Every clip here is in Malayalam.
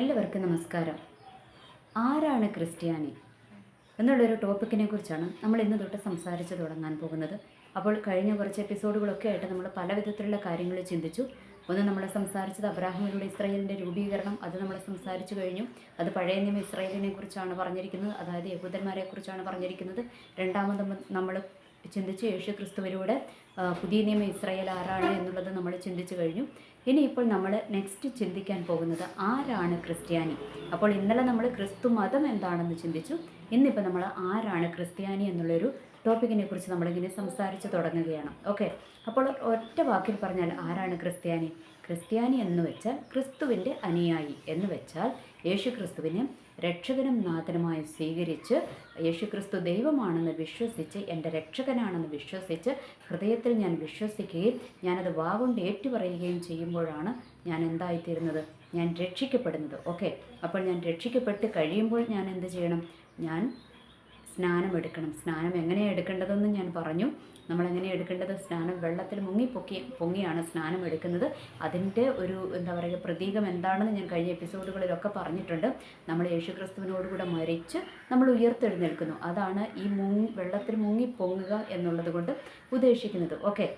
എല്ലാവർക്കും നമസ്കാരം. ആരാണ് ക്രിസ്ത്യാനി? എന്നുള്ളൊരു ടോപ്പിക്കിനെ കുറിച്ചാണ് നമ്മൾ ഇന്ന് തൊട്ട് സംസാരിച്ച് തുടങ്ങാൻ പോകുന്നത്. അപ്പോൾ കഴിഞ്ഞ കുറച്ച് എപ്പിസോഡുകളൊക്കെ ആയിട്ട് നമ്മൾ പല വിധത്തിലുള്ള കാര്യങ്ങൾ ചിന്തിച്ചു. ഒന്ന് നമ്മൾ സംസാരിച്ചത് അബ്രാഹിമിലൂടെ ഇസ്രായേലിന്റെ രൂപീകരണം അത് നമ്മൾ സംസാരിച്ചു കഴിഞ്ഞു. അത് പഴയ നിയമ ഇസ്രായേലിനെ കുറിച്ചാണ് പറഞ്ഞിരിക്കുന്നത് അതായത് യഹൂദന്മാരെ കുറിച്ചാണ് പറഞ്ഞിരിക്കുന്നത്. രണ്ടാമത് നമ്മൾ ചിന്തിച്ച് യേശു ക്രിസ്തുവിലൂടെ പുതിയ നിയമ ഇസ്രായേൽ ആരാണ് എന്നുള്ളത് നമ്മൾ ചിന്തിച്ചു കഴിഞ്ഞു. ഇനിയിപ്പോൾ നമ്മൾ നെക്സ്റ്റ് ചിന്തിക്കാൻ പോകുന്നത് ആരാണ് ക്രിസ്ത്യാനി? അപ്പോൾ ഇന്നലെ നമ്മൾ ക്രിസ്തു മതം എന്താണെന്ന് ചിന്തിച്ചു. ഇന്നിപ്പോൾ നമ്മൾ ആരാണ് ക്രിസ്ത്യാനി എന്നുള്ളൊരു ടോപ്പിക്കിനെ കുറിച്ച് നമ്മളിങ്ങനെ സംസാരിച്ച് തുടങ്ങുകയാണ്. ഓക്കെ അപ്പോൾ ഒറ്റ വാക്കിൽ പറഞ്ഞാൽ ആരാണ് ക്രിസ്ത്യാനി? ക്രിസ്ത്യാനി എന്ന് വെച്ചാൽ ക്രിസ്തുവിന്റെ അനുയായി എന്ന് വെച്ചാൽ യേശു ക്രിസ്തുവിനെ രക്ഷകനും നാഥനുമായി സ്വീകരിച്ച് യേശുക്രിസ്തു ദൈവമാണെന്ന് വിശ്വസിച്ച് എന്റെ രക്ഷകനാണെന്ന് വിശ്വസിച്ച് ഹൃദയത്തിൽ ഞാൻ വിശ്വസിക്കുകയും ഞാനത് വാവുണ്ട് ഏറ്റുപറയുകയും ചെയ്യുമ്പോഴാണ് ഞാൻ എന്തായിത്തീരുന്നത്? ഞാൻ രക്ഷിക്കപ്പെടുന്നത്. ഓക്കെ. അപ്പോൾ ഞാൻ രക്ഷിക്കപ്പെട്ട് കഴിയുമ്പോൾ ഞാൻ എന്ത് ചെയ്യണം? ഞാൻ സ്നാനം എടുക്കണം സ്നാനം എങ്ങനെയാണ് എടുക്കേണ്ടതെന്ന് ഞാൻ പറഞ്ഞു. നമ്മൾ എങ്ങനെ എടുക്കേണ്ടത്? സ്നാനം വെള്ളത്തിൽ മുങ്ങി പൊക്കി പൊങ്ങിയാണ് സ്നാനം എടുക്കുന്നത്. അതിന്റെ ഒരു എന്താ പറയുക പ്രതീകം എന്താണെന്ന് ഞാൻ കഴിഞ്ഞ എപ്പിസോഡുകളിലൊക്കെ പറഞ്ഞിട്ടുണ്ട്. നമ്മൾ യേശുക്രിസ്തുവിനോടുകൂടെ മരിച്ച് നമ്മൾ ഉയർത്തെഴുന്നേൽക്കുന്നു. അതാണ് ഈ മുങ്ങി വെള്ളത്തിൽ മുങ്ങി പൊങ്ങുക എന്നുള്ളത് കൊണ്ട് ഉദ്ദേശിക്കുന്നത്. ഓക്കെ.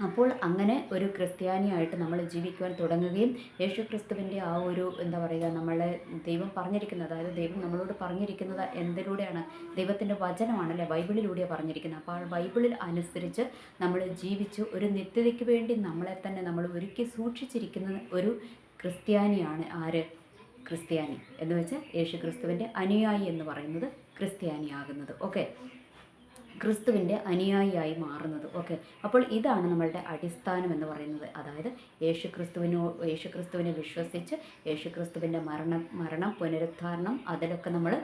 അപ്പോൾ അങ്ങനെ ഒരു ക്രിസ്ത്യാനിയായിട്ട് നമ്മൾ ജീവിക്കുവാൻ തുടങ്ങുകയും യേശു ക്രിസ്തുവിന്റെ ആ ഒരു എന്താ പറയുക നമ്മളെ ദൈവം പറഞ്ഞിരിക്കുന്നത് അതായത് ദൈവം നമ്മളോട് പറഞ്ഞിരിക്കുന്നത് എന്തിലൂടെയാണ്? ദൈവത്തിന്റെ വചനമാണല്ലേ? ബൈബിളിലൂടെയാണ് പറഞ്ഞിരിക്കുന്നത്. അപ്പോൾ ആ ബൈബിളിൽ അനുസരിച്ച് നമ്മൾ ജീവിച്ച് ഒരു നിത്യതയ്ക്ക് വേണ്ടി നമ്മളെ തന്നെ നമ്മൾ ഒരുക്കി സൂക്ഷിച്ചിരിക്കുന്ന ഒരു ക്രിസ്ത്യാനിയാണ് ആര്? ക്രിസ്ത്യാനി. എന്ന് വെച്ചാൽ യേശു ക്രിസ്തുവിന്റെ അനുയായി എന്ന് പറയുന്നത് ക്രിസ്ത്യാനിയാകുന്നത്. ഓക്കെ? ക്രിസ്തുവിന്റെ അനുയായിയായി മാറുന്നത്. ഓക്കെ. അപ്പോൾ ഇതാണ് നമ്മളുടെ അടിസ്ഥാനം എന്ന് പറയുന്നത്. അതായത് യേശു ക്രിസ്തുവിനോ യേശു ക്രിസ്തുവിനെ വിശ്വസിച്ച് യേശു ക്രിസ്തുവിന്റെ മരണം മരണം പുനരുദ്ധാരണം അതിലൊക്കെ നമ്മൾ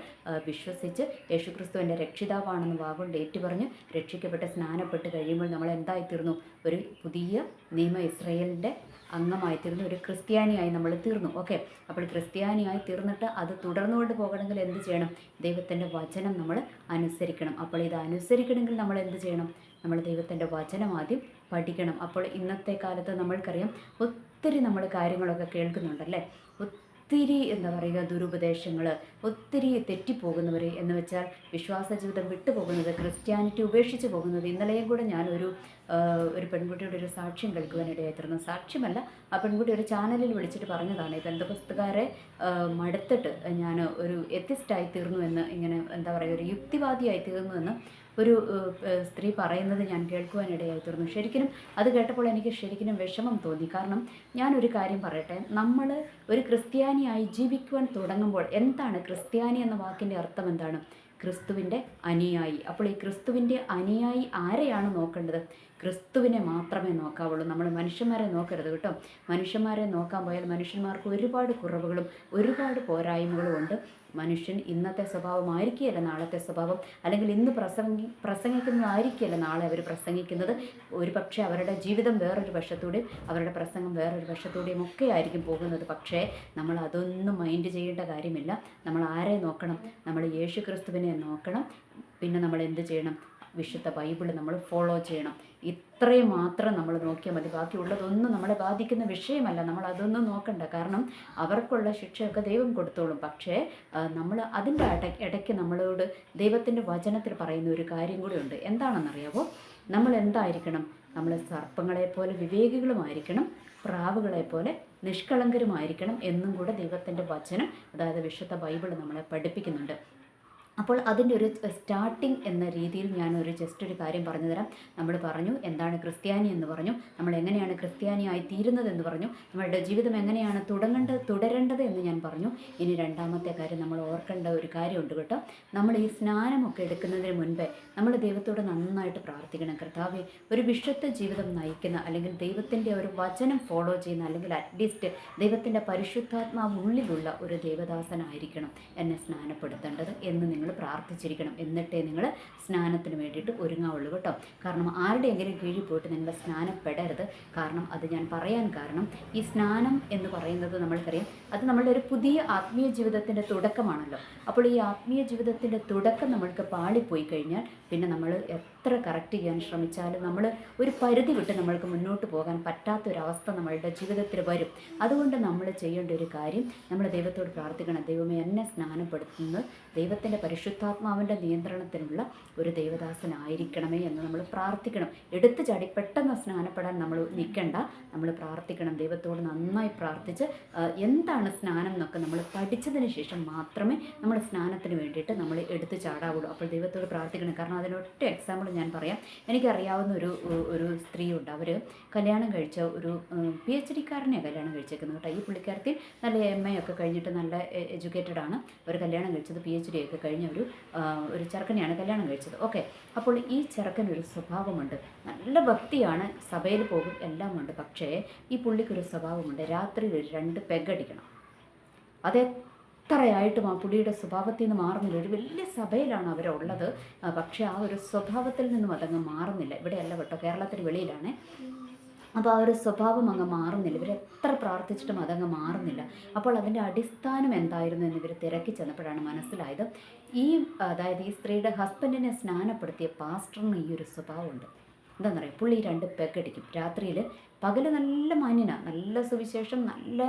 വിശ്വസിച്ച് യേശു ക്രിസ്തുവിന്റെ രക്ഷിതാവാണെന്ന് വാഗുകൊണ്ട് ഏറ്റുപറഞ്ഞ് രക്ഷിക്കപ്പെട്ട് സ്നാനപ്പെട്ട് കഴിയുമ്പോൾ നമ്മൾ എന്തായിത്തീർന്നു? ഒരു പുതിയ നിയമ ഇസ്രയേലിന്റെ അംഗമായി തീർന്നു ഒരു ക്രിസ്ത്യാനിയായി നമ്മൾ തീർന്നു. ഓക്കെ. അപ്പോൾ ക്രിസ്ത്യാനിയായി തീർന്നിട്ട് അത് തുടർന്നുകൊണ്ട് പോകണമെങ്കിൽ എന്ത് ചെയ്യണം? ദൈവത്തിന്റെ വചനം നമ്മൾ അനുസരിക്കണം. അപ്പോൾ ഇത് അനുസരിക്കണമെങ്കിൽ നമ്മൾ എന്ത് ചെയ്യണം? നമ്മൾ ദൈവത്തിന്റെ വചനം ആദ്യം പഠിക്കണം. അപ്പോൾ ഇന്നത്തെ കാലത്ത് നമ്മൾക്കറിയാം ഒത്തിരി നമ്മൾ കാര്യങ്ങളൊക്കെ കേൾക്കുന്നുണ്ടല്ലേ? ഒത്തിരി എന്താ പറയുക ദുരുപദേശങ്ങൾ ഒത്തിരി തെറ്റിപ്പോകുന്നവർ എന്ന് വെച്ചാൽ വിശ്വാസ ജീവിതം വിട്ടുപോകുന്നത് ക്രിസ്ത്യാനിറ്റി ഉപേക്ഷിച്ച് പോകുന്നത്. ഇന്നലെയും കൂടെ ഞാനൊരു ഒരു പെൺകുട്ടിയുടെ ഒരു സാക്ഷ്യം കേൾക്കുവാനിടയായിത്തീർന്നു സാക്ഷ്യമല്ല ആ പെൺകുട്ടി ഒരു ചാനലിൽ വിളിച്ചിട്ട് പറഞ്ഞതാണ് ബന്ധുപുസ്തകാരെ മടുത്തിട്ട് ഞാൻ ഒരു എത്തിസ്റ്റായി തീർന്നു എന്ന് ഇങ്ങനെ എന്താ പറയുക ഒരു യുക്തിവാദിയായി തീർന്നു എന്ന് ഒരു സ്ത്രീ പറയുന്നത് ഞാൻ കേൾക്കുവാനിടയായി തീർന്നു. ശരിക്കും അത് കേട്ടപ്പോൾ എനിക്ക് ശരിക്കും വിഷമം തോന്നി. കാരണം ഞാനൊരു കാര്യം പറയട്ടെ നമ്മൾ ഒരു ക്രിസ്ത്യാനിയായി ജീവിക്കുവാൻ തുടങ്ങുമ്പോൾ എന്താണ് ക്രിസ്ത്യാനി എന്ന വാക്കിന്റെ അർത്ഥം എന്താണ്? ക്രിസ്തുവിന്റെ അനുയായി. അപ്പോൾ ഈ ക്രിസ്തുവിന്റെ അനുയായി ആരെയാണ് നോക്കേണ്ടത്? ക്രിസ്തുവിനെ മാത്രമേ നോക്കാവുള്ളൂ. നമ്മൾ മനുഷ്യന്മാരെ നോക്കരുത് കേട്ടോ. മനുഷ്യന്മാരെ നോക്കാൻ പോയാൽ മനുഷ്യന്മാർക്ക് ഒരുപാട് കുറവുകളും ഒരുപാട് പോരായ്മകളും ഉണ്ട്. മനുഷ്യൻ ഇന്നത്തെ സ്വഭാവമായിരിക്കുകയല്ല നാളത്തെ സ്വഭാവം. അല്ലെങ്കിൽ ഇന്ന് പ്രസംഗി പ്രസംഗിക്കുന്നതായിരിക്കുകയല്ല നാളെ അവർ പ്രസംഗിക്കുന്നത്. ഒരു പക്ഷേ അവരുടെ ജീവിതം വേറൊരു വശത്തൂടെയും അവരുടെ പ്രസംഗം വേറൊരു വശത്തൂടെയും ഒക്കെ ആയിരിക്കും പോകുന്നത്. പക്ഷേ നമ്മൾ അതൊന്നും മൈൻഡ് ചെയ്യേണ്ട കാര്യമില്ല. നമ്മൾ ആരെ നോക്കണം? നമ്മൾ യേശു ക്രിസ്തുവിനെ നോക്കണം. പിന്നെ നമ്മൾ എന്ത് ചെയ്യണം? വിശുദ്ധ ബൈബിൾ നമ്മൾ ഫോളോ ചെയ്യണം. ഇത്രയും മാത്രം നമ്മൾ നോക്കിയാൽ മതി. ബാക്കിയുള്ളതൊന്നും നമ്മളെ ബാധിക്കുന്ന വിഷയമല്ല. നമ്മൾ അതൊന്നും നോക്കണ്ട. കാരണം അവർക്കുള്ള ശിക്ഷയൊക്കെ ദൈവം കൊടുത്തോളും. പക്ഷേ നമ്മൾ അതിന്റെ ഇട ഇടയ്ക്ക് നമ്മളോട് ദൈവത്തിന്റെ വചനത്തിൽ പറയുന്ന ഒരു കാര്യം കൂടി ഉണ്ട്. എന്താണെന്നറിയാവോ? നമ്മൾ എന്തായിരിക്കണം? നമ്മൾ സർപ്പങ്ങളെപ്പോലെ വിവേകികളുമായിരിക്കണം. പ്രാവുകളെ പോലെ നിഷ്കളങ്കരുമായിരിക്കണം എന്നും കൂടെ ദൈവത്തിന്റെ വചനം അതായത് വിശുദ്ധ ബൈബിൾ നമ്മളെ പഠിപ്പിക്കുന്നുണ്ട്. അപ്പോൾ അതിന്റെ ഒരു സ്റ്റാർട്ടിംഗ് എന്ന രീതിയിൽ ഞാനൊരു ജസ്റ്റ് ഒരു കാര്യം പറഞ്ഞു തരാം. നമ്മൾ പറഞ്ഞു എന്താണ് ക്രിസ്ത്യാനി എന്ന് പറഞ്ഞു. നമ്മൾ എങ്ങനെയാണ് ക്രിസ്ത്യാനിയായി തീരുന്നത് എന്ന് പറഞ്ഞു. നമ്മളുടെ ജീവിതം എങ്ങനെയാണ് തുടങ്ങേണ്ടത് തുടരേണ്ടത് എന്ന് ഞാൻ പറഞ്ഞു. ഇനി രണ്ടാമത്തെ കാര്യം നമ്മൾ ഓർക്കേണ്ട ഒരു കാര്യമുണ്ട് കേട്ടോ. നമ്മൾ ഈ സ്നാനമൊക്കെ എടുക്കുന്നതിന് മുൻപേ നമ്മൾ ദൈവത്തോട് നന്നായിട്ട് പ്രാർത്ഥിക്കണം. കർത്താവെ ഒരു വിശുദ്ധ ജീവിതം നയിക്കുന്ന അല്ലെങ്കിൽ ദൈവത്തിന്റെ ഒരു വചനം ഫോളോ ചെയ്യുന്ന അല്ലെങ്കിൽ അറ്റ്ലീസ്റ്റ് ദൈവത്തിന്റെ പരിശുദ്ധാത്മാവ് ഉള്ളിലുള്ള ഒരു ദേവദാസനായിരിക്കണം എന്നെ സ്നാനപ്പെടുത്തേണ്ടത് എന്ന് നിങ്ങൾ പ്രാർത്ഥിച്ചിരിക്കണം. എന്നിട്ടേ നിങ്ങൾ സ്നാനത്തിന് വേണ്ടിയിട്ട് ഒരുങ്ങാവുള്ളൂ കേട്ടോ. കാരണം ആരുടെയെങ്കിലും കീഴിൽ പോയിട്ട് നിങ്ങൾ സ്നാനപ്പെടരുത്. കാരണം അത് ഞാൻ പറയാൻ കാരണം ഈ സ്നാനം എന്ന് പറയുന്നത് നമ്മൾക്കറിയാം അത് നമ്മളുടെ ഒരു പുതിയ ആത്മീയ ജീവിതത്തിന്റെ തുടക്കമാണല്ലോ. അപ്പോൾ ഈ ആത്മീയ ജീവിതത്തിന്റെ തുടക്കം നമ്മൾക്ക് പാളിപ്പോയി കഴിഞ്ഞാൽ പിന്നെ നമ്മൾ എത്ര കറക്റ്റ് ചെയ്യാൻ ശ്രമിച്ചാലും നമ്മൾ ഒരു പരിധി വിട്ട് നമ്മൾക്ക് മുന്നോട്ട് പോകാൻ പറ്റാത്തൊരവസ്ഥ നമ്മളുടെ ജീവിതത്തിൽ വരും. അതുകൊണ്ട് നമ്മൾ ചെയ്യേണ്ട ഒരു കാര്യം നമ്മൾ ദൈവത്തോട് പ്രാർത്ഥിക്കണം. ദൈവമേ എന്നെ സ്നാനപ്പെടുത്തുന്നത് ദൈവത്തിന്റെ പരിശുദ്ധാത്മാവിന്റെ നിയന്ത്രണത്തിനുള്ള ഒരു ദൈവദാസനായിരിക്കണമേ എന്ന് നമ്മൾ പ്രാർത്ഥിക്കണം. എടുത്തു ചാടി പെട്ടെന്ന് സ്നാനപ്പെടാൻ നമ്മൾ നിൽക്കണ്ട. നമ്മൾ പ്രാർത്ഥിക്കണം. ദൈവത്തോട് നന്നായി പ്രാർത്ഥിച്ച് എന്താണ് സ്നാനം എന്നൊക്കെ നമ്മൾ പഠിച്ചതിന് ശേഷം മാത്രമേ നമ്മൾ സ്നാനത്തിന് വേണ്ടിയിട്ട് നമ്മൾ എടുത്തു ചാടാവുള്ളൂ. അപ്പോൾ ദൈവത്തോട് പ്രാർത്ഥിക്കണം. കാരണം അതിനൊറ്റ എക്സാമ്പിൾ ഞാൻ പറയാം. എനിക്കറിയാവുന്ന ഒരു ഒരു സ്ത്രീയുണ്ട്. അവർ കല്യാണം കഴിച്ച ഒരു പി എച്ച് ഡിക്കാരനെയാണ് കല്യാണം കഴിച്ചേക്കുന്നത് കേട്ടോ. ഈ പുള്ളിക്കാരത്തിൽ നല്ല എം എ ഒക്കെ കഴിഞ്ഞിട്ട് നല്ല എഡ്യൂക്കേറ്റഡ് ആണ്. അവർ കല്യാണം കഴിച്ചത് പി എച്ച് ഡി ഒക്കെ കഴിഞ്ഞ ഒരു ഒരു ചെറുക്കനെയാണ് കല്യാണം കഴിച്ചത്. ഓക്കെ. അപ്പോൾ ഈ ചെറുക്കനൊരു സ്വഭാവമുണ്ട്. നല്ല ഭക്തിയാണ്. സഭയിൽ പോകും എല്ലാമുണ്ട്. പക്ഷേ ഈ പുള്ളിക്കൊരു സ്വഭാവമുണ്ട്. രാത്രി ഒരു രണ്ട് പെഗടിക്കണം അതെത്രയായിട്ടും ആ പുളിയുടെ സ്വഭാവത്തിൽ നിന്ന് മാറുന്നില്ല. ഒരു വലിയ സഭയിലാണ് അവരുള്ളത് പക്ഷേ ആ ഒരു സ്വഭാവത്തിൽ നിന്നും അതങ്ങ് മാറുന്നില്ല. ഇവിടെയല്ല കേട്ടോ കേരളത്തിന് വെളിയിലാണ്. അപ്പോൾ ആ ഒരു സ്വഭാവം അങ്ങ് മാറുന്നില്ല. ഇവർ എത്ര പ്രാർത്ഥിച്ചിട്ടും അതങ്ങ് മാറുന്നില്ല. അപ്പോൾ അതിന്റെ അടിസ്ഥാനം എന്തായിരുന്നു എന്ന് ഇവർ തിരക്കി ചെന്നപ്പോഴാണ് മനസ്സിലായത്. ഈ അതായത് ഈ സ്ത്രീയുടെ ഹസ്ബൻഡിനെ സ്നാനപ്പെടുത്തിയ പാസ്റ്ററിന് ഈ ഒരു സ്വഭാവമുണ്ട്. എന്താണെന്ന് പറയുക പുള്ളി രണ്ട് പെഗടിക്കും രാത്രിയിൽ പകൽ നല്ല മാന്യനാണ് നല്ല സുവിശേഷം നല്ല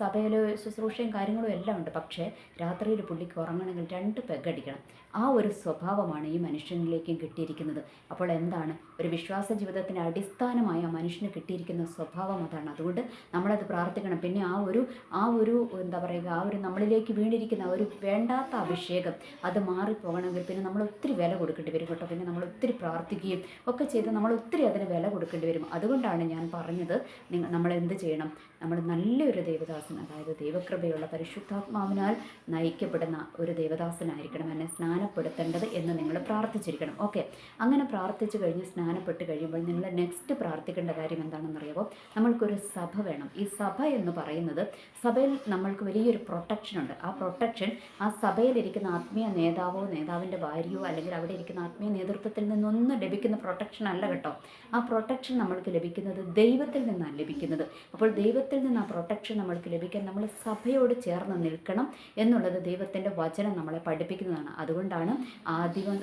സഭയിൽ ശുശ്രൂഷയും കാര്യങ്ങളും എല്ലാം ഉണ്ട്. പക്ഷേ രാത്രിയിൽ പുള്ളിക്ക് ഉറങ്ങണമെങ്കിൽ രണ്ട് പെഗടിക്കണം ആ ഒരു സ്വഭാവമാണ് ഈ മനുഷ്യനിലേക്കും കിട്ടിയിരിക്കുന്നത്. അപ്പോൾ എന്താണ്? ഒരു വിശ്വാസ ജീവിതത്തിന്റെ അടിസ്ഥാനമായ ആ മനുഷ്യന് കിട്ടിയിരിക്കുന്ന സ്വഭാവം അതാണ്. അതുകൊണ്ട് നമ്മളത് പ്രാർത്ഥിക്കണം. പിന്നെ ആ ഒരു ആ ഒരു എന്താ പറയുക ആ ഒരു നമ്മളിലേക്ക് വീണിരിക്കുന്ന ഒരു വേണ്ടാത്ത അഭിഷേകം അത് മാറിപ്പോകണമെങ്കിൽ പിന്നെ നമ്മൾ ഒത്തിരി വില കൊടുക്കേണ്ടി വരും കേട്ടോ. പിന്നെ നമ്മൾ ഒത്തിരി പ്രാർത്ഥിക്കുകയും ഒക്കെ ചെയ്ത് നമ്മൾ ഒത്തിരി അതിന് വില കൊടുക്കേണ്ടി വരും. അതുകൊണ്ടാണ് ഞാൻ പറഞ്ഞത് നിങ്ങൾ നമ്മൾ എന്ത് ചെയ്യണം? നമ്മൾ നല്ലൊരു ദേവദാസൻ അതായത് ദൈവകൃപയുള്ള പരിശുദ്ധാത്മാവിനാൽ നയിക്കപ്പെടുന്ന ഒരു ദേവദാസനായിരിക്കണം. എന്നെ സ്നാനപ്പെടുത്തേണ്ടത് എന്ന് നിങ്ങൾ പ്രാർത്ഥിച്ചിരിക്കണം. ഓക്കെ. അങ്ങനെ പ്രാർത്ഥിച്ചു കഴിഞ്ഞ് സ്നാനപ്പെട്ട് കഴിയുമ്പോൾ നിങ്ങൾ നെക്സ്റ്റ് പ്രാർത്ഥിക്കേണ്ട കാര്യം എന്താണെന്നറിയാമോ നമ്മൾക്കൊരു സഭ വേണം. ഈ സഭ എന്ന് പറയുന്നത് സഭയിൽ നമ്മൾക്ക് വലിയൊരു പ്രൊട്ടക്ഷൻ ഉണ്ട്. ആ പ്രൊട്ടക്ഷൻ ആ സഭയിലിരിക്കുന്ന ആത്മീയ നേതാവോ നേതാവിന്റെ ഭാര്യയോ അല്ലെങ്കിൽ അവിടെ ഇരിക്കുന്ന ആത്മീയ നേതൃത്വത്തിൽ നിന്നൊന്നും ലഭിക്കുന്ന പ്രൊട്ടക്ഷൻ അല്ല കേട്ടോ. ആ പ്രൊട്ടക്ഷൻ നമ്മൾക്ക് ലഭിക്കുന്നത് ദൈവത്തിൽ നിന്നാണ് ലഭിക്കുന്നത്. അപ്പോൾ ദൈവത്തിൽ നിന്ന് ആ പ്രൊട്ടക്ഷൻ നമ്മൾക്ക് ലഭിക്കാൻ നമ്മൾ സഭയോട് ചേർന്ന് നിൽക്കണം എന്നുള്ളത് ദൈവത്തിന്റെ വചനം നമ്മളെ പഠിപ്പിക്കുന്നതാണ്. അതുകൊണ്ടാണ് ആദ്യം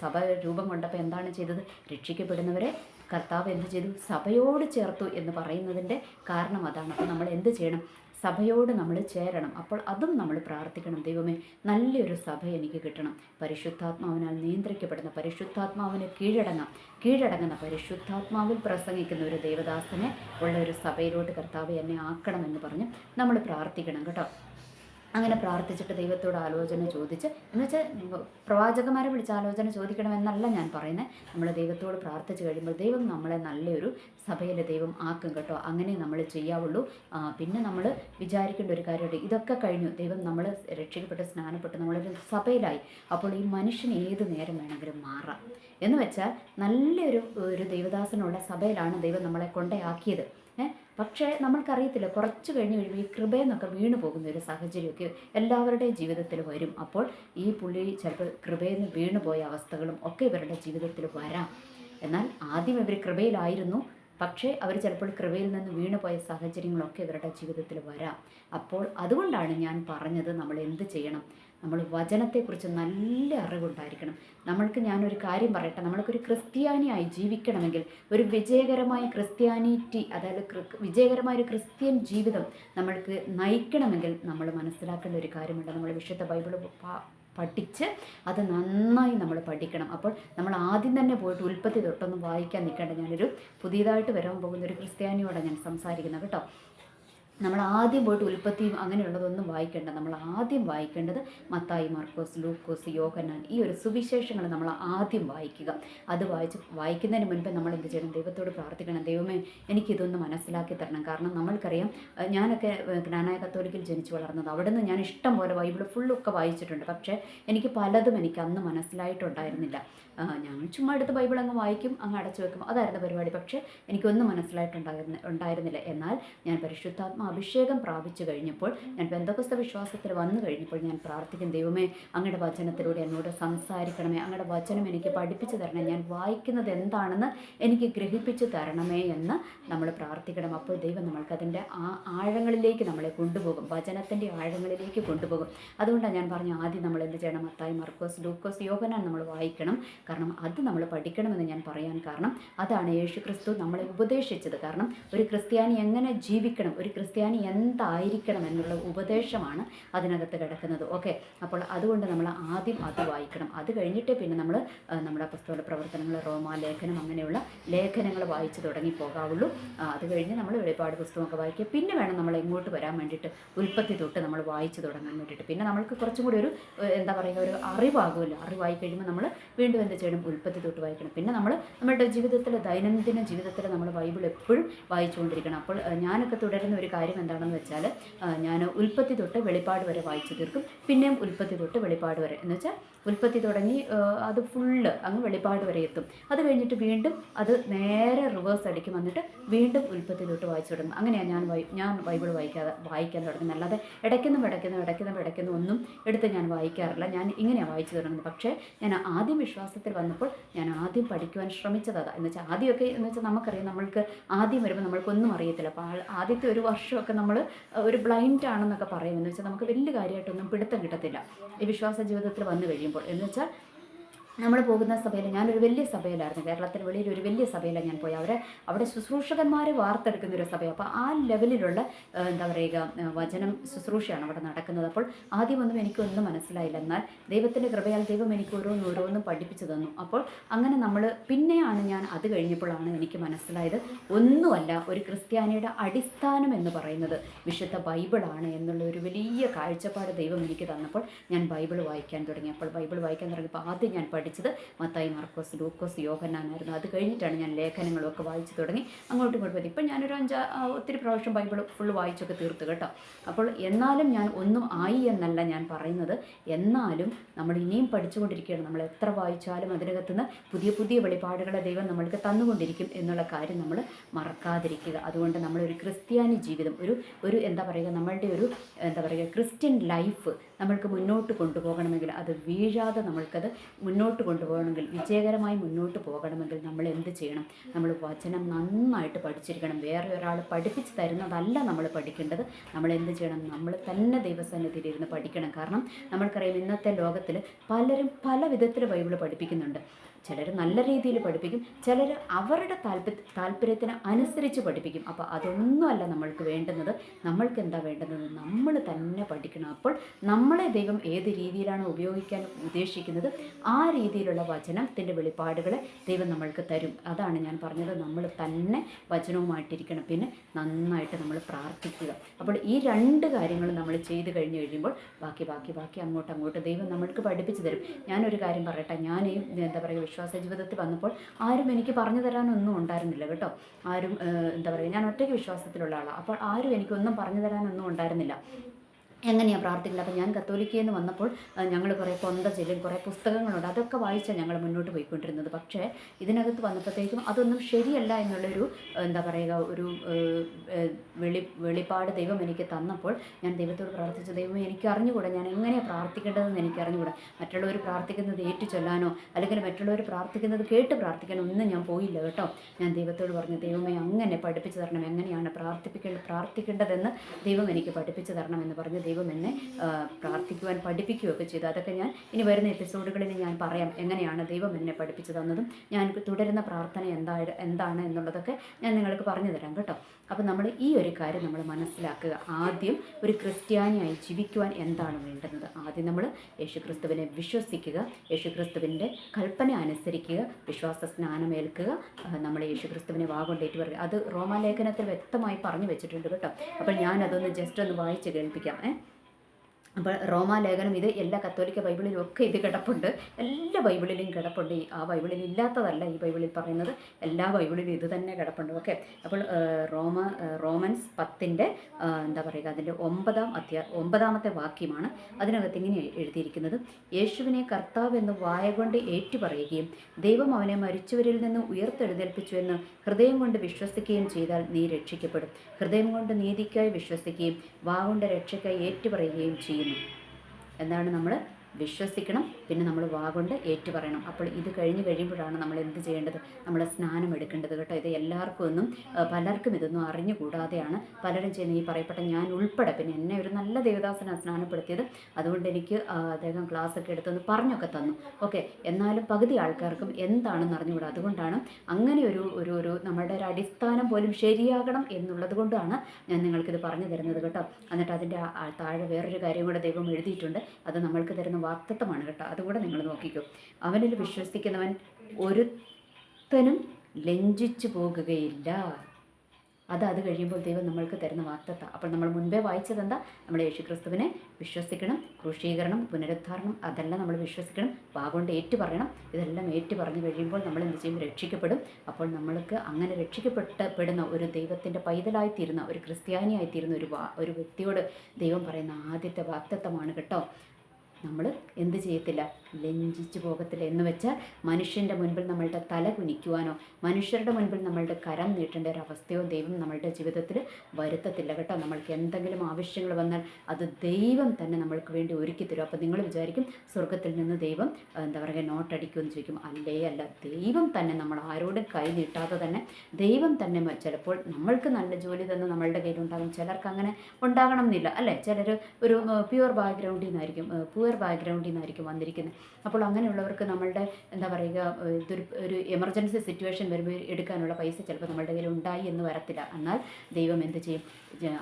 സഭ രൂപം കൊണ്ടപ്പോൾ എന്താണ് ചെയ്തത്? രക്ഷിക്കപ്പെടുന്നവരെ കർത്താവ് എന്ത് ചെയ്തു? സഭയോട് ചേർത്തു എന്ന് പറയുന്നതിന്റെ കാരണം അതാണ്. അപ്പോൾ നമ്മൾ എന്ത് ചെയ്യണം? സഭയോട് നമ്മൾ ചേരണം. അപ്പോൾ അതും നമ്മൾ പ്രാർത്ഥിക്കണം. ദൈവമേ നല്ലൊരു സഭ എനിക്ക് കിട്ടണം. പരിശുദ്ധാത്മാവിനാൽ നിയന്ത്രിക്കപ്പെടുന്ന പരിശുദ്ധാത്മാവിന് കീഴടങ്ങാം. കീഴടങ്ങുന്ന പരിശുദ്ധാത്മാവിൽ പ്രസംഗിക്കുന്ന ഒരു ദേവദാസനെ ഉള്ള ഒരു സഭയിലോട്ട് കർത്താവ് എന്നെ ആക്കണമെന്ന് പറഞ്ഞ് നമ്മൾ പ്രാർത്ഥിക്കണം കേട്ടോ. അങ്ങനെ പ്രാർത്ഥിച്ചിട്ട് ദൈവത്തോട് ആലോചന ചോദിച്ച്. എന്ന് വെച്ചാൽ പ്രവാചകന്മാരെ വിളിച്ച് ആലോചന ചോദിക്കണമെന്നല്ല ഞാൻ പറയുന്നത് നമ്മൾ ദൈവത്തോട് പ്രാർത്ഥിച്ച് കഴിയുമ്പോൾ ദൈവം നമ്മളെ നല്ലൊരു സഭയിലെ ദൈവം ആക്കും കേട്ടോ. അങ്ങനെ നമ്മൾ ചെയ്യാവുള്ളൂ. പിന്നെ നമ്മൾ വിചാരിക്കേണ്ട ഒരു കാര്യമുണ്ട്. ഇതൊക്കെ കഴിഞ്ഞു. ദൈവം നമ്മൾ രക്ഷിക്കപ്പെട്ട് സ്നാനപ്പെട്ട് നമ്മളൊരു സഭയിലായി. അപ്പോൾ ഈ മനുഷ്യൻ ഏത് നേരം വേണമെങ്കിലും മാറാം. എന്ന് വെച്ചാൽ നല്ലൊരു ഒരു ദൈവദാസനുള്ള സഭയിലാണ് ദൈവം നമ്മളെ കൊണ്ടയാക്കിയത്. ഏ പക്ഷേ നമ്മൾക്കറിയത്തില്ല കുറച്ച് കഴിഞ്ഞ് കഴിയുമ്പോൾ ഈ കൃപയെന്നൊക്കെ വീണു പോകുന്ന ഒരു സാഹചര്യമൊക്കെ എല്ലാവരുടെയും ജീവിതത്തിൽ വരും. അപ്പോൾ ഈ പുള്ളി ചിലപ്പോൾ കൃപയിൽ നിന്ന് വീണു പോയ അവസ്ഥകളും ഒക്കെ ഇവരുടെ ജീവിതത്തിൽ വരാം. എന്നാൽ ആദ്യം ഇവർ കൃപയിലായിരുന്നു. പക്ഷേ അവർ ചിലപ്പോൾ കൃപയിൽ നിന്ന് വീണുപോയ സാഹചര്യങ്ങളൊക്കെ ഇവരുടെ ജീവിതത്തിൽ വരാം. അപ്പോൾ അതുകൊണ്ടാണ് ഞാൻ പറഞ്ഞത് നമ്മൾ എന്ത് ചെയ്യണം? നമ്മൾ വചനത്തെക്കുറിച്ച് നല്ല അറിവുണ്ടായിരിക്കണം. നമ്മൾക്ക് ഞാനൊരു കാര്യം പറയട്ടെ. നമ്മൾക്കൊരു ക്രിസ്ത്യാനിയായി ജീവിക്കണമെങ്കിൽ ഒരു വിജയകരമായ ക്രിസ്ത്യാനിറ്റി അതായത് വിജയകരമായ ഒരു ക്രിസ്ത്യൻ ജീവിതം നമ്മൾക്ക് നയിക്കണമെങ്കിൽ നമ്മൾ മനസ്സിലാക്കേണ്ട ഒരു കാര്യമുണ്ട്. നമ്മൾ വിശുദ്ധ ബൈബിൾ പഠിച്ച് അത് നന്നായി നമ്മൾ പഠിക്കണം. അപ്പോൾ നമ്മൾ ആദ്യം തന്നെ പോയിട്ട് ഉൽപ്പത്തി തൊട്ടൊന്നും വായിക്കാൻ നിൽക്കേണ്ട. ഞാനൊരു പുതിയതായിട്ട് വരാൻ പോകുന്ന ഒരു ക്രിസ്ത്യാനിയോടാണ് ഞാൻ സംസാരിക്കുന്നത് കേട്ടോ. നമ്മൾ ആദ്യം പോയിട്ട് ഉൽപ്പത്തിയും അങ്ങനെയുള്ളതൊന്നും വായിക്കേണ്ട. നമ്മൾ ആദ്യം വായിക്കേണ്ടത് മത്തായി മാർക്കോസ് ലൂക്കോസ് യോഹന്നാൻ ഈ ഒരു സുവിശേഷങ്ങൾ നമ്മൾ ആദ്യം വായിക്കുക. അത് വായിച്ച് വായിക്കുന്നതിന് മുൻപേ നമ്മൾ എന്ത് ചെയ്യണം? ദൈവത്തോട് പ്രാർത്ഥിക്കണം. ദൈവമേ എനിക്കിതൊന്ന് മനസ്സിലാക്കി തരണം. കാരണം നമ്മൾക്കറിയാം ഞാനൊക്കെ ജ്ഞാനായ കത്തോലിക്കിൽ ജനിച്ചു വളർന്നത് അവിടെ ഞാൻ ഇഷ്ടം പോലെ ബൈബിൾ ഫുള്ളൊക്കെ വായിച്ചിട്ടുണ്ട്. പക്ഷേ എനിക്ക് പലതും എനിക്ക് അന്ന് മനസ്സിലായിട്ടുണ്ടായിരുന്നില്ല. ഞങ്ങൾ ചുമ്മാ എടുത്ത് ബൈബിൾ അങ്ങ് വായിക്കും അങ്ങ് അടച്ചു വെക്കും. അതായിരുന്നു പരിപാടി. പക്ഷേ എനിക്കൊന്നും മനസ്സിലായിട്ടുണ്ടായിരുന്ന ഉണ്ടായിരുന്നില്ല. എന്നാൽ ഞാൻ പരിശുദ്ധാത്മ അഭിഷേകം പ്രാപിച്ചു കഴിഞ്ഞപ്പോൾ ഞാൻ ബന്ധപുസ്ത വിശ്വാസത്തിൽ വന്നു കഴിഞ്ഞപ്പോൾ ഞാൻ പ്രാർത്ഥിക്കും ദൈവമേ അങ്ങയുടെ വചനത്തിലൂടെ എന്നോട് സംസാരിക്കണമേ. അങ്ങയുടെ വചനം എനിക്ക് പഠിപ്പിച്ചു തരണേ ഞാൻ വായിക്കുന്നത് എന്താണെന്ന് എനിക്ക് ഗ്രഹിപ്പിച്ചു തരണമേ എന്ന് നമ്മൾ പ്രാർത്ഥിക്കണം. അപ്പോൾ ദൈവം നമ്മൾക്കതിന്റെ ആ ആഴങ്ങളിലേക്ക് നമ്മളെ കൊണ്ടുപോകും. വചനത്തിന്റെ ആഴങ്ങളിലേക്ക് കൊണ്ടുപോകും. അതുകൊണ്ടാണ് ഞാൻ പറഞ്ഞു ആദ്യം നമ്മൾ എന്ത് ചെയ്യണം? മത്തായി മർക്കോസ് ലൂക്കോസ് യോഗനാണ് നമ്മൾ വായിക്കണം. കാരണം അത് നമ്മൾ പഠിക്കണമെന്ന് ഞാൻ പറയാൻ കാരണം അതാണ് യേശു ക്രിസ്തു നമ്മളെ ഉപദേശിച്ചത്. കാരണം ഒരു ക്രിസ്ത്യാനി എങ്ങനെ ജീവിക്കണം ഒരു ക്രിസ്ത്യാനി എന്തായിരിക്കണം എന്നുള്ള ഉപദേശമാണ് അതിനകത്ത് കിടക്കുന്നത്. ഓക്കെ? അപ്പോൾ അതുകൊണ്ട് നമ്മൾ ആദ്യം അത് വായിക്കണം. അത് കഴിഞ്ഞിട്ട് പിന്നെ നമ്മൾ നമ്മുടെ പുസ്തക പ്രവർത്തനങ്ങൾ റോമാ ലേഖനം അങ്ങനെയുള്ള ലേഖനങ്ങൾ വായിച്ചു തുടങ്ങി പോകാവുള്ളൂ. അത് കഴിഞ്ഞ് നമ്മൾ വെളിപ്പാട് പുസ്തകമൊക്കെ വായിക്കുക. പിന്നെ വേണം നമ്മൾ ഇങ്ങോട്ട് വരാൻ വേണ്ടിയിട്ട് ഉൽപ്പത്തി തൊട്ട് നമ്മൾ വായിച്ചു തുടങ്ങാൻ വേണ്ടിയിട്ട്. പിന്നെ നമ്മൾക്ക് കുറച്ചും കൂടി ഒരു എന്താ പറയുക ഒരു അറിവാകുമല്ലോ. അറിവായി കഴിയുമ്പോൾ നമ്മൾ വീണ്ടും എന്ത് ചെയ്യണം ഉൽപ്പത്തി തൊട്ട് വായിക്കണം. പിന്നെ നമ്മൾ നമ്മുടെ ജീവിതത്തിൽ ദൈനംദിന ജീവിതത്തിൽ നമ്മൾ ബൈബിൾ എപ്പോഴും വായിച്ചുകൊണ്ടിരിക്കണം. അപ്പോൾ ഞാനൊക്കെ തുടരുന്ന ഒരു കാര്യം എന്താണെന്ന് വെച്ചാൽ ഞാൻ ഉൽപ്പത്തി തൊട്ട് വെളിപ്പാട് വരെ വായിച്ചു തീർക്കും. പിന്നെയും ഉൽപ്പത്തി തൊട്ട് വെളിപ്പാട് വരെ. എന്ന് വെച്ചാൽ ഉൽപ്പത്തി തുടങ്ങി അത് ഫുള്ള് അങ്ങ് വെളിപ്പാട് വരെ എത്തും. അത് കഴിഞ്ഞിട്ട് വീണ്ടും അത് നേരെ റിവേഴ്സ് അടിക്കും. വന്നിട്ട് വീണ്ടും ഉൽപ്പത്തി തൊട്ട് വായിച്ചു തുടങ്ങും. അങ്ങനെയാണ് ഞാൻ ഞാൻ ബൈബിൾ വായിക്കാതെ വായിക്കാൻ തുടങ്ങുന്നത്. അല്ലാതെ ഇടയ്ക്കുന്നും ഇടയ്ക്കുന്നു ഇടയ്ക്കുന്നു ഇടയ്ക്കുന്നു ഒന്നും എടുത്ത് ഞാൻ വായിക്കാറില്ല. ഞാൻ ഇങ്ങനെയാണ് വായിച്ചു തുടങ്ങുന്നത്. പക്ഷേ ഞാൻ ആദ്യം വിശ്വാസത്തിൽ വന്നപ്പോൾ ഞാൻ ആദ്യം പഠിക്കുവാൻ ശ്രമിച്ചത് അതാ എന്ന് വെച്ചാൽ ആദ്യമൊക്കെ എന്ന് വെച്ചാൽ നമുക്കറിയാം നമ്മൾക്ക് ആദ്യം വരുമ്പോൾ നമ്മൾക്കൊന്നും അറിയത്തില്ല. അപ്പോൾ ആദ്യത്തെ ഒരു വർഷമൊക്കെ നമ്മൾ ഒരു ബ്ലൈൻഡ് ആണെന്നൊക്കെ പറയും. എന്ന് വെച്ചാൽ നമുക്ക് വലിയ കാര്യമായിട്ടൊന്നും പിടുത്തം കിട്ടത്തില്ല. ഈ വിശ്വാസ ജീവിതത്തിൽ വന്നു കഴിയുമ്പോൾ. എന്ന് വെച്ചാൽ നമ്മൾ പോകുന്ന സഭയിൽ ഞാനൊരു വലിയ സഭയിലായിരുന്നു. കേരളത്തിൽ വെളിയിൽ ഒരു വലിയ സഭയിലാണ് ഞാൻ പോയി അവരെ അവിടെ ശുശ്രൂഷകന്മാരെ വാർത്തെടുക്കുന്ന ഒരു സഭയാണ്. അപ്പോൾ ആ ലെവലിലുള്ള എന്താ പറയുക വചനം ശുശ്രൂഷയാണ് അവിടെ നടക്കുന്നത്. അപ്പോൾ ആദ്യമൊന്നും എനിക്കൊന്നും മനസ്സിലായില്ല. എന്നാൽ ദൈവത്തിന്റെ കൃപയാൽ ദൈവം എനിക്ക് ഓരോന്നും ഓരോന്നും പഠിപ്പിച്ചു തന്നു. അപ്പോൾ അങ്ങനെ നമ്മൾ പിന്നെയാണ് ഞാൻ അത് കഴിഞ്ഞപ്പോഴാണ് എനിക്ക് മനസ്സിലായത് ഒന്നുമല്ല ഒരു ക്രിസ്ത്യാനിയുടെ അടിസ്ഥാനം എന്ന് പറയുന്നത് വിശുദ്ധ ബൈബിളാണ് എന്നുള്ള ഒരു വലിയ കാഴ്ചപ്പാട് ദൈവം എനിക്ക് തന്നപ്പോൾ ഞാൻ ബൈബിൾ വായിക്കാൻ തുടങ്ങി. അപ്പോൾ ബൈബിൾ വായിക്കാൻ തുടങ്ങിയപ്പോൾ ആദ്യം ഞാൻ പഠിച്ചത് മത്തായി മർക്കോസ് ലൂക്കോസ് യോഹന്നാനായിരുന്നു. അത് കഴിഞ്ഞിട്ടാണ് ഞാൻ ലേഖനങ്ങളൊക്കെ വായിച്ചു തുടങ്ങി. അങ്ങോട്ടും ഇങ്ങോട്ടും ഇപ്പം ഞാനൊരു അഞ്ചാ ഒത്തിരി പ്രാവശ്യം ബൈബിൾ ഫുള്ള് വായിച്ചൊക്കെ തീർത്ത് കേട്ടോ. അപ്പോൾ എന്നാലും ഞാൻ ഒന്നും ആയി എന്നല്ല ഞാൻ പറയുന്നത്. എന്നാലും നമ്മൾ ഇനിയും പഠിച്ചുകൊണ്ടിരിക്കുകയാണ്. നമ്മൾ എത്ര വായിച്ചാലും അതിനകത്തുനിന്ന് പുതിയ പുതിയ വെളിപാടുകളെ ദൈവം നമ്മൾക്ക് തന്നുകൊണ്ടിരിക്കും എന്നുള്ള കാര്യം നമ്മൾ മറക്കാതിരിക്കുക. അതുകൊണ്ട് നമ്മളൊരു ക്രിസ്ത്യാനി ജീവിതം ഒരു ഒരു എന്താ പറയുക നമ്മളുടെ ഒരു എന്താ പറയുക ക്രിസ്ത്യൻ ലൈഫ് നമ്മൾക്ക് മുന്നോട്ട് കൊണ്ടുപോകണമെങ്കിൽ അത് വീഴാതെ നമ്മൾക്കത് മുന്നോട്ട് കൊണ്ടുപോകണമെങ്കിൽ വിജയകരമായി മുന്നോട്ട് പോകണമെങ്കിൽ നമ്മൾ എന്ത് ചെയ്യണം? നമ്മൾ വചനം നന്നായിട്ട് പഠിച്ചിരിക്കണം. വേറെ ഒരാൾ പഠിപ്പിച്ച് തരുന്നതല്ല നമ്മൾ പഠിക്കേണ്ടത്. നമ്മൾ എന്ത് ചെയ്യണം? നമ്മൾ തന്നെ ദൈവസന്നിധിയിൽ ഇരുന്ന് പഠിക്കണം. കാരണം നമ്മൾക്കറിയാം ഇന്നത്തെ ലോകത്തിൽ പലരും പല വിധത്തിൽ ബൈബിൾ പഠിപ്പിക്കുന്നുണ്ട്. ചിലർ നല്ല രീതിയിൽ പഠിപ്പിക്കും ചിലർ അവരുടെ താല്പര്യ താല്പര്യത്തിന് അനുസരിച്ച് പഠിപ്പിക്കും. അപ്പോൾ അതൊന്നുമല്ല നമ്മൾക്ക് വേണ്ടുന്നത്. നമ്മൾക്ക് എന്താ വേണ്ടുന്നത്? നമ്മൾ തന്നെ പഠിക്കണം. അപ്പോൾ നമ്മളെ ദൈവം ഏത് രീതിയിലാണ് ഉപയോഗിക്കാൻ ഉദ്ദേശിക്കുന്നത്? ആ രീതിയിലുള്ള വചനത്തിന്റെ വെളിപ്പാടുകളെ ദൈവം നമ്മൾക്ക് തരും. അതാണ് ഞാൻ പറഞ്ഞത്. നമ്മൾ തന്നെ വചനവുമായിട്ടിരിക്കണം. പിന്നെ നന്നായിട്ട് നമ്മൾ പ്രാർത്ഥിക്കുക. അപ്പോൾ ഈ രണ്ട് കാര്യങ്ങൾ നമ്മൾ ചെയ്ത് കഴിഞ്ഞ് കഴിയുമ്പോൾ ബാക്കി ബാക്കി ബാക്കി അങ്ങോട്ട് അങ്ങോട്ട് ദൈവം നമ്മൾക്ക് പഠിപ്പിച്ചു തരും. ഞാനൊരു കാര്യം പറയട്ടെ. ഞാൻ എന്താ പറയുക വിശ്വാസ ജീവിതത്തിൽ വന്നപ്പോൾ ആരും എനിക്ക് പറഞ്ഞു തരാനൊന്നും ഉണ്ടായിരുന്നില്ല കേട്ടോ. ആരും എന്താ പറയുക ഞാൻ ഒറ്റയ്ക്ക് വിശ്വാസത്തിലുള്ള ആളാണ് അപ്പോൾ ആരും എനിക്കൊന്നും പറഞ്ഞു തരാനൊന്നും ഉണ്ടായിരുന്നില്ല. എങ്ങനെയാണ് പ്രാർത്ഥിക്കുന്നത് അപ്പോൾ ഞാൻ കത്തോലിക്കയിൽ നിന്ന് വന്നപ്പോൾ ഞങ്ങൾ കുറേ കൊന്ത ചെല്ലും കുറേ പുസ്തകങ്ങളുണ്ട്. അതൊക്കെ വായിച്ചാണ് ഞങ്ങൾ മുന്നോട്ട് പോയിക്കൊണ്ടിരുന്നത്. പക്ഷേ ഇതിനകത്ത് വന്നപ്പോഴത്തേക്കും അതൊന്നും ശരിയല്ല എന്നുള്ളൊരു എന്താ പറയുക ഒരു വെളി വെളിപ്പാട് ദൈവം എനിക്ക് തന്നപ്പോൾ ഞാൻ ദൈവത്തോട് പ്രാർത്ഥിച്ച. ദൈവം എനിക്ക് അറിഞ്ഞുകൂടാ ഞാൻ എങ്ങനെയാണ് പ്രാർത്ഥിക്കേണ്ടതെന്ന് എനിക്ക് അറിഞ്ഞുകൂടാ. മറ്റുള്ളവർ പ്രാർത്ഥിക്കുന്നത് ഏറ്റു ചൊല്ലാനോ അല്ലെങ്കിൽ മറ്റുള്ളവർ പ്രാർത്ഥിക്കുന്നത് കേട്ട് പ്രാർത്ഥിക്കാനോ ഒന്നും ഞാൻ പോയില്ല കേട്ടോ. ഞാൻ ദൈവത്തോട് പറഞ്ഞു ദൈവമേ അങ്ങനെ പഠിപ്പിച്ചു തരണം. എങ്ങനെയാണ് പ്രാർത്ഥിപ്പിക്കേണ്ട പ്രാർത്ഥിക്കേണ്ടതെന്ന് ദൈവം എനിക്ക് പഠിപ്പിച്ചു തരണം എന്ന് പറഞ്ഞ്. ദൈവം എന്നെ പ്രാർത്ഥിക്കുവാൻ പഠിപ്പിക്കുകയൊക്കെ ചെയ്തു. അതൊക്കെ ഞാൻ ഇനി വരുന്ന എപ്പിസോഡുകളിൽ ഞാൻ പറയാം എങ്ങനെയാണ് ദൈവം എന്നെ പഠിപ്പിച്ചു തന്നതും ഞാൻ തുടരുന്ന പ്രാർത്ഥന എന്താ എന്താണ് എന്നുള്ളതൊക്കെ ഞാൻ നിങ്ങൾക്ക് പറഞ്ഞു തരാം കേട്ടോ. അപ്പോൾ നമ്മൾ ഈ ഒരു കാര്യം നമ്മൾ മനസ്സിലാക്കുക. ആദ്യം ഒരു ക്രിസ്ത്യാനിയായി ജീവിക്കുവാൻ എന്താണ് വേണ്ടുന്നത്? ആദ്യം നമ്മൾ യേശുക്രിസ്തുവിനെ വിശ്വസിക്കുക യേശുക്രിസ്തുവിന്റെ കൽപ്പന അനുസരിക്കുക വിശ്വാസ സ്നാനമേൽക്കുക നമ്മൾ യേശുക്രിസ്തുവിനെ വാഗൊണ്ടേറ്റ് പറയുക. അത് റോമാലേഖനത്തിൽ വ്യക്തമായി പറഞ്ഞു വെച്ചിട്ടുണ്ട് കേട്ടോ. അപ്പോൾ ഞാനതൊന്ന് ജസ്റ്റ് ഒന്ന് വായിച്ച് കേൾപ്പിക്കാം ഏ? അപ്പോൾ റോമാലേഖനം ഇത് എല്ലാ കത്തോലിക്ക ബൈബിളിലും ഒക്കെ ഇത് കിടപ്പുണ്ട്. എല്ലാ ബൈബിളിലും കിടപ്പുണ്ട്. ആ ബൈബിളിൽ ഇല്ലാത്തതല്ല ഈ ബൈബിളിൽ പറയുന്നത്. എല്ലാ ബൈബിളിലും ഇത് തന്നെ കിടപ്പുണ്ട്. ഓക്കെ. അപ്പോൾ റോമ റോമൻസ് പത്തിന്റെ എന്താ പറയുക അതിന്റെ ഒമ്പതാം അധ്യാ ഒമ്പതാമത്തെ വാക്യമാണ് അതിനകത്ത് ഇങ്ങനെ എഴുതിയിരിക്കുന്നത്. യേശുവിനെ കർത്താവ് എന്ന് വായ കൊണ്ട് ഏറ്റുപറയുകയും ദൈവം അവനെ മരിച്ചവരിൽ നിന്ന് ഉയർത്തെഴുന്നേൽപ്പിച്ചു എന്ന് ഹൃദയം കൊണ്ട് വിശ്വസിക്കുകയും ചെയ്താൽ നീ രക്ഷിക്കപ്പെടും. ഹൃദയം കൊണ്ട് നീതിക്കായി വിശ്വസിക്കുകയും വാ കൊണ്ട് രക്ഷയ്ക്കായി ഏറ്റുപറയുകയും ചെയ്യുന്നു. എന്താണ് നമ്മൾ വിശ്വസിക്കണം. പിന്നെ നമ്മൾ വാ കൊണ്ട് ഏറ്റു പറയണം. അപ്പോൾ ഇത് കഴിഞ്ഞ് കഴിയുമ്പോഴാണ് നമ്മൾ എന്ത് ചെയ്യേണ്ടത്? നമ്മൾ സ്നാനം എടുക്കേണ്ടത് കേട്ടോ. ഇത് എല്ലാവർക്കും ഒന്നും പലർക്കും ഇതൊന്നും അറിഞ്ഞുകൂടാതെയാണ് പലരും ചെയ്യുന്ന ഈ പറയപ്പെട്ട ഞാൻ ഉൾപ്പെടെ പിന്നെ എന്നെ ഒരു നല്ല ദേവദാസനാണ് സ്നാനപ്പെടുത്തിയത്. അതുകൊണ്ട് എനിക്ക് അദ്ദേഹം ക്ലാസ് ഒക്കെ എടുത്തൊന്ന് പറഞ്ഞൊക്കെ തന്നു. ഓക്കെ. എന്നാലും പകുതി ആൾക്കാർക്കും എന്താണെന്ന് അറിഞ്ഞുകൂടാ. അതുകൊണ്ടാണ് അങ്ങനെ ഒരു ഒരു ഒരു നമ്മുടെ ഒരു അടിസ്ഥാനം പോലും ശരിയാകണം എന്നുള്ളത് കൊണ്ടാണ് ഞാൻ നിങ്ങൾക്കിത് പറഞ്ഞു തരുന്നത് കേട്ടോ. എന്നിട്ട് അതിന്റെ താഴെ വേറൊരു കാര്യം കൂടെ ദൈവം എഴുതിയിട്ടുണ്ട്. അത് നമ്മൾക്ക് തരുന്ന വാക്തത്വമാണ് കേട്ടോ. അതുകൂടെ നിങ്ങൾ നോക്കിക്കോ. അവനിൽ വിശ്വസിക്കുന്നവൻ ഒരുത്തനും ലഞ്ചിച്ചു പോകുകയില്ല. അത് അത് കഴിയുമ്പോൾ ദൈവം നമ്മൾക്ക് തരുന്ന വാക്തത്വം. അപ്പോൾ നമ്മൾ മുൻപേ വായിച്ചത് എന്താ നമ്മൾ യേശുക്രിസ്തുവിനെ വിശ്വസിക്കണം ക്രൂശീകരണം പുനരുദ്ധാരണം അതെല്ലാം നമ്മൾ വിശ്വസിക്കണം വാഗോണ്ട് ഏറ്റു പറയണം ഇതെല്ലാം ഏറ്റു പറഞ്ഞു കഴിയുമ്പോൾ നമ്മൾ എന്ത് ചെയ്യും? രക്ഷിക്കപ്പെടും. അപ്പോൾ നമ്മൾക്ക് അങ്ങനെ രക്ഷിക്കപ്പെട്ട പെടുന്ന ഒരു ദൈവത്തിന്റെ പൈതലായിത്തീരുന്ന ഒരു ക്രിസ്ത്യാനിയായിത്തീരുന്ന ഒരു വാ ഒരു വ്യക്തിയോട് ദൈവം പറയുന്ന ആദ്യത്തെ വാക്തത്വമാണ് കേട്ടോ. നമ്മൾ എന്ത് ചെയ്യത്തില്ല? ലഞ്ചിച്ചു പോകത്തില്ല. എന്ന് വെച്ചാൽ മനുഷ്യന്റെ മുൻപിൽ നമ്മളുടെ തല കുനിക്കുവാനോ മനുഷ്യരുടെ മുൻപിൽ നമ്മളുടെ കരം നീട്ടേണ്ട ഒരു അവസ്ഥയോ ദൈവം നമ്മളുടെ ജീവിതത്തിൽ വരുത്തത്തില്ല കേട്ടോ. നമ്മൾക്ക് എന്തെങ്കിലും ആവശ്യങ്ങൾ വന്നാൽ അത് ദൈവം തന്നെ നമ്മൾക്ക് വേണ്ടി ഒരുക്കി തരും. അപ്പോൾ നിങ്ങൾ വിചാരിക്കും സ്വർഗത്തിൽ നിന്ന് ദൈവം എന്താ പറയുക നോട്ടടിക്കുമെന്ന് ചോദിക്കും. അല്ലേ അല്ല. ദൈവം തന്നെ നമ്മൾ ആരോടും കൈ നീട്ടാതെ തന്നെ ദൈവം തന്നെ ചിലപ്പോൾ നമ്മൾക്ക് നല്ല ജോലി തന്നെ നമ്മളുടെ കയ്യിലുണ്ടാകും. ചിലർക്ക് അങ്ങനെ ഉണ്ടാകണം എന്നില്ല. അല്ലേ? ചിലർ ഒരു പ്യുവർ ബാക്ക്ഗ്രൗണ്ടിൽ നിന്നായിരിക്കും. ബാക്ക്ഗ്രൗണ്ടിൽ നിന്നായിരിക്കും വന്നിരിക്കുന്നത് അപ്പോൾ അങ്ങനെയുള്ളവർക്ക് നമ്മളുടെ എന്താ പറയുക ഇതൊരു ഒരു എമർജൻസി സിറ്റുവേഷൻ വരുമ്പോൾ എടുക്കാനുള്ള പൈസ ചിലപ്പോൾ നമ്മളുടെ കയ്യിൽ ഉണ്ടായി എന്ന് വരത്തില്ല. എന്നാൽ ദൈവം എന്ത് ചെയ്യും?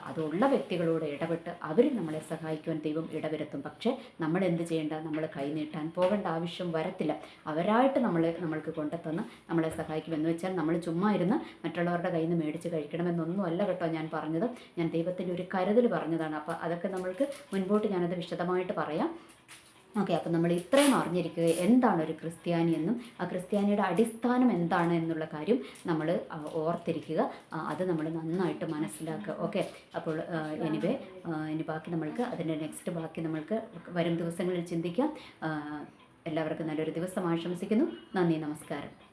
അതുള്ള വ്യക്തികളോട് ഇടപെട്ട് അവർ നമ്മളെ സഹായിക്കുവാൻ ദൈവം ഇടവരുത്തും. പക്ഷേ നമ്മൾ എന്ത് ചെയ്യേണ്ട? നമ്മൾ കൈനീട്ടാൻ പോകേണ്ട ആവശ്യം വരത്തില്ല. അവരായിട്ട് നമ്മൾ നമ്മൾക്ക് കൊണ്ടെത്തന്ന് നമ്മളെ സഹായിക്കും. എന്ന് വെച്ചാൽ നമ്മൾ ചുമ്മാ ഇരുന്ന് മറ്റുള്ളവരുടെ കയ്യിൽ നിന്ന് മേടിച്ച് കഴിക്കണമെന്നൊന്നും അല്ല കേട്ടോ ഞാൻ പറഞ്ഞത്. ഞാൻ ദൈവത്തിന്റെ ഒരു കരുതൽ പറഞ്ഞതാണ്. അപ്പോൾ അതൊക്കെ നമ്മൾക്ക് മുൻപോട്ട് ഞാനത് വിശദമായിട്ട് പറയാം. ഓക്കെ അപ്പം നമ്മൾ ഇത്രയും അറിഞ്ഞിരിക്കുക എന്താണ് ഒരു ക്രിസ്ത്യാനി എന്നും ആ ക്രിസ്ത്യാനിയുടെ അടിസ്ഥാനം എന്താണ് എന്നുള്ള കാര്യം നമ്മൾ ഓർത്തിരിക്കുക. അത് നമ്മൾ നന്നായിട്ട് മനസ്സിലാക്കുക. ഓക്കെ അപ്പോൾ എനിവേ ഇനി ബാക്കി നമ്മൾക്ക് അതിന്റെ നെക്സ്റ്റ് ബാക്കി നമ്മൾക്ക് വരും ദിവസങ്ങളിൽ ചിന്തിക്കാം. എല്ലാവർക്കും നല്ലൊരു ദിവസം ആശംസിക്കുന്നു. നന്ദി നമസ്കാരം.